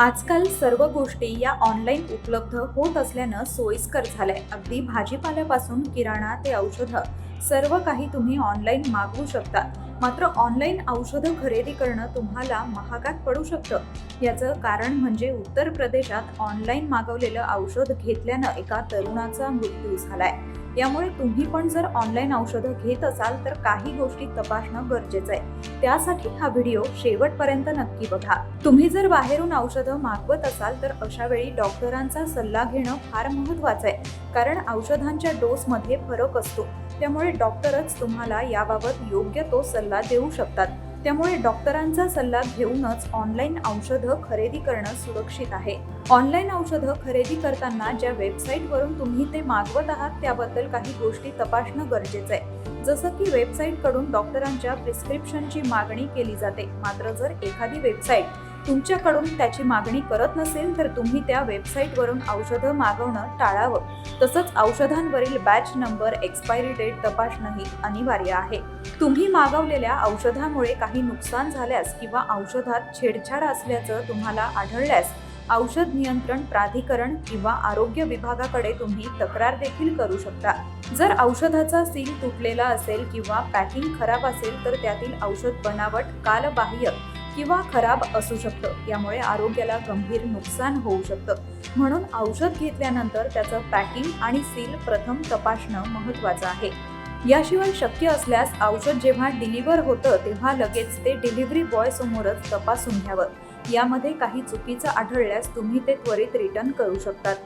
आजकाल सर्व गोष्टी या ऑनलाईन उपलब्ध होत असल्यानं सोयीस्कर झालंय. अगदी भाजीपाल्यापासून किराणा ते औषधं सर्व काही तुम्ही ऑनलाईन मागवू शकता. मात्र ऑनलाईन औषधं खरेदी करणं तुम्हाला महागात पडू शकतं. याचं कारण म्हणजे उत्तर प्रदेशात ऑनलाईन मागवलेलं औषध घेतल्यानं एका तरुणाचा मृत्यू झालाय. यामुळे तुम्ही पण जर ऑनलाईन औषधं घेत असाल तर काही गोष्टी तपासणं गरजेचं आहे. त्यासाठी हा व्हिडिओ शेवटपर्यंत नक्की बघा. तुम्ही जर बाहेरून औषधं मागवत असाल तर अशा वेळी डॉक्टरांचा सल्ला घेणं फार महत्वाचं आहे. कारण औषधांच्या डोसमध्ये फरक असतो. त्यामुळे डॉक्टरच तुम्हाला याबाबत योग्य तो सल्ला देऊ शकतात. त्यामुळे डॉक्टरांचा सल्ला घेऊनच ऑनलाईन औषधं खरेदी करणं सुरक्षित आहे. ऑनलाईन औषधं खरेदी करताना ज्या वेबसाईटवरून तुम्ही ते मागवत आहात त्याबद्दल काही गोष्टी तपासणं गरजेचं आहे. जसं की वेबसाईटकडून डॉक्टरांच्या प्रिस्क्रिप्शनची मागणी केली जाते मात्र जर एखादी वेबसाईट तुमच्याकडून त्याची मागणी करत नसेल तर तुम्ही त्या वेबसाईटवरून औषधं मागवणं टाळावं. तसंच औषधांवरील बॅच नंबर एक्सपायरी डेट तपासणंही अनिवार्य आहे. तुम्ही मागवलेल्या औषधामुळे काही नुकसान झाल्यास किंवा औषधात छेडछाड असल्याचं तुम्हाला आढळल्यास औषध नियंत्रण प्राधिकरण किंवा आरोग्य विभागाकडे तुम्ही तक्रार देखील करू शकता. जर औषधाचा सील तुटलेला असेल किंवा पॅकिंग खराब असेल तर त्यातील औषध बनावट कालबाह्य किंवा खराब असू शकतं. यामुळे आरोग्याला गंभीर नुकसान होऊ शकतं. म्हणून औषध घेतल्यानंतर त्याचं पॅकिंग आणि सील प्रथम तपासणं महत्त्वाचं आहे. याशिवाय शक्य असल्यास औषध जेव्हा डिलिव्हर होतं तेव्हा लगेच ते डिलिव्हरी बॉय समोरच तपासून घ्यावं. यामध्ये काही चुकीचं आढळल्यास तुम्ही ते त्वरित रिटर्न करू शकतात.